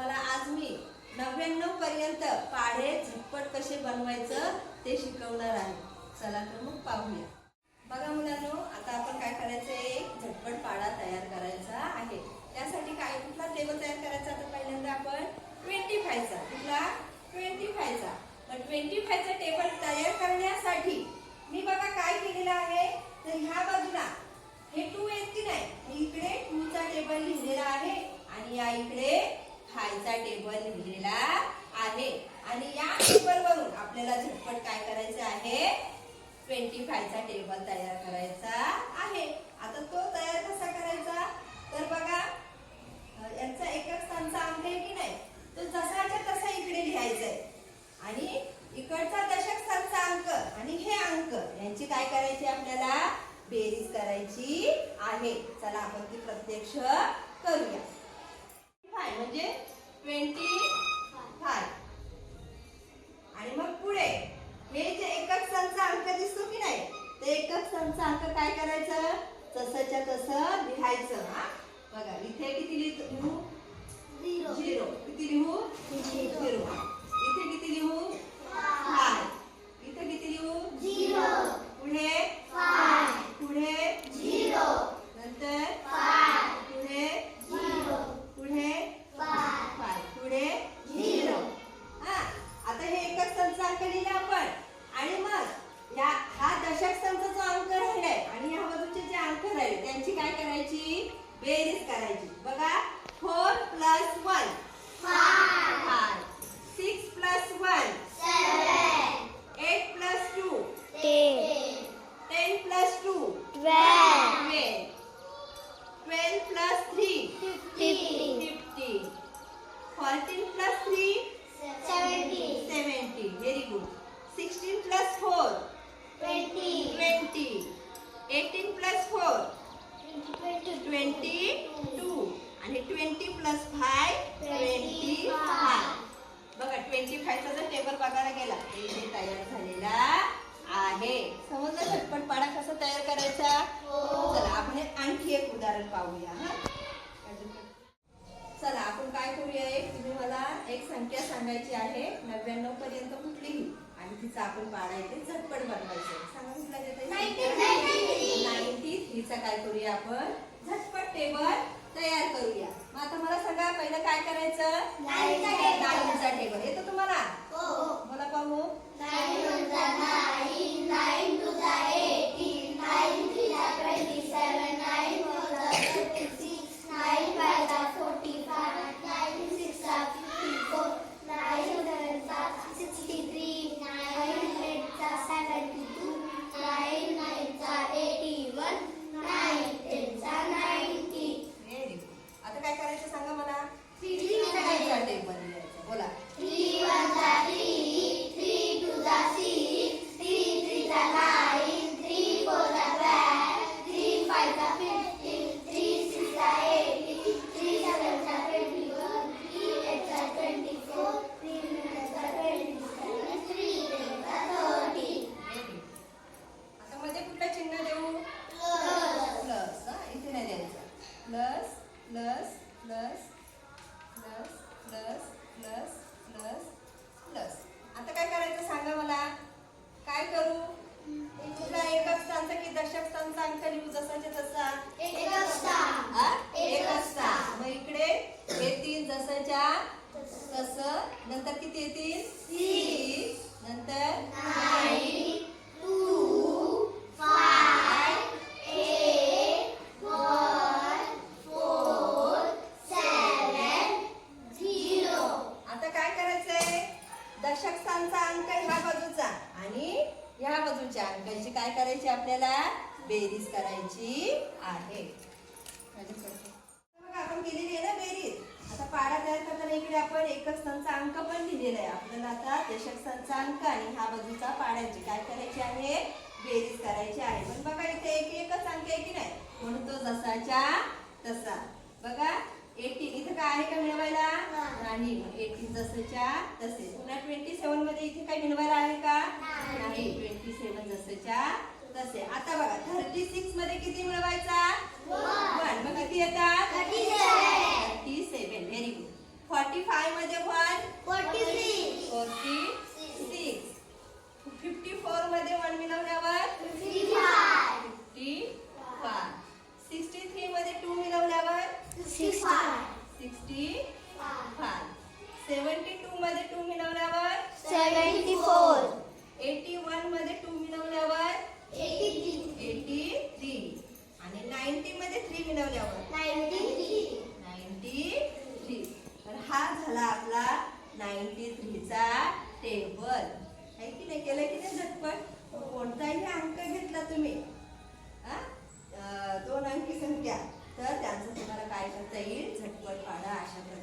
तुम्हाला आज मी नव्याण्णव पर्यंत पाढे झटपट कसे बनवायचं ते शिकवणार आहे. चला तर मग पाहूया. बघा मुलांनो आता आपण काय करायचं? एक झटपट पाढा तयार करायचा आहे. त्यासाठी काय कुठला टेबल तयार करायचा? तर पहिल्यांदा आपण ट्वेंटी फायचा कुठला? ट्वेंटी फायचा पण ट्वेंटी फायचा टेबल तयार करण्यासाठी मी बघा काय केलेलं आहे. फायचा टेबल लिहिलेला आहे. आणि या टेबलवरून आपल्याला झटपट काय करायचं आहे? ट्वेंटी फायचा टेबल तयार करायचा आहे. आता तो तयार कसा करायचा? तर बघा यांचा एकच स्थानचा अंक आहे की नाही? तो जसाच्या तसा इकडे लिहायचा आहे आणि इकडचा दशक स्थानचा अंक आणि हे अंक यांची काय करायची आपल्याला? बेरीज करायची आहे. चला आपण ती प्रत्यक्ष करूया. म्हणजे ट्वेंटी फाय आणि मग पुढे. हे जे एकक स्थानचा अंक दिसतो की नाही? ते एकक स्थानचा अंक काय करायचं? तसंच्या तसं लिहायचं हा? बघा इथे किती लिहू? झिरो किती लिहू? झिरो इथे किती लिहू फाय इथे किती लिहू पुढे पुढे नंतर पुढे पुढे फाय पुढे झिरो हा आता हे एकच संच अंक लिहिले आपण आणि मग या हा दशक संचा जो अंक राहिलाय आणि या बाजूचे जे अंक राहिले त्यांची काय करायची बेरीज करायची बघा four plus one five six plus one eight plus two ten plus two twelve twelve plus three fifty fourteen plus three seventy very good sixteen plus four twenty eighteen plus four twenty two. आणि twenty plus five twenty five. बघा twenty फायचा जर table बघायला गेला इथे तयार झालेला आहे. समजलं झटपट पाडा कसा तयार करायचा? चला आपण एक आणखी एक उदाहरण पाहूया हा? चला आपण काय करूया एक? तुम्ही मला एक संख्या सांगायची आहे नव्याण्णव पर्यंत कुठलीही. आणि तिचा आपण पाडायचे झटपट बनवायचं सांगा कुठला देता नाईन्टी थ्रीचा काय करूया आपण? टेबल तयार करूया. मग आता मला सांगा पहिलं काय करायचं? नाईनचा टेबल येतो तुम्हाला? मला पाहू. 你也得过去过来。नंतर किती येतील? नंतर? आता काय करायचंय? दशक स्थानचा अंक ह्या बाजूचा आणि ह्या बाजूच्या अंकांची काय करायची आपल्याला? बेरीज करायची आहे. आपण केलेली आहे ना बेरीज. आता पाडा तयार करताना इकडे आपण एकच सणचा अंक पण लिहिलेला आहे. आपल्याला आता देशक सणचा अंक आणि हा बाजूचा पाड्याची काय करायची आहे? बेरीज करायची आहे. पण बघा इथे एक एकच अंक आहे की नाही? म्हणून तो जसाच्या तसा. बघा एटीन इथे काय आहे का मिळवायला? नाही. एटीन जसंच्या तसे. पुन्हा ट्वेंटी सेवनमध्ये इथे काय मिळवायला आहे का? नाही. ट्वेंटी सेवन जसंच्या तसे. आता बघा थर्टी सिक्समध्ये किती मिळवायचा? वन मग किती येतात? Thirty thirty seven very good forty फायमध्ये one forty six fifty फोरमध्ये वन मिळवण्यावर टेबल. आहे की नाही? केलं की नाही झटपट? कोणताही अंक घेतला तुम्ही दोन अंकी संख्या. तर त्यांचं तुम्हाला काय करता येईल? झटपट पाडा अशा प्रकारे.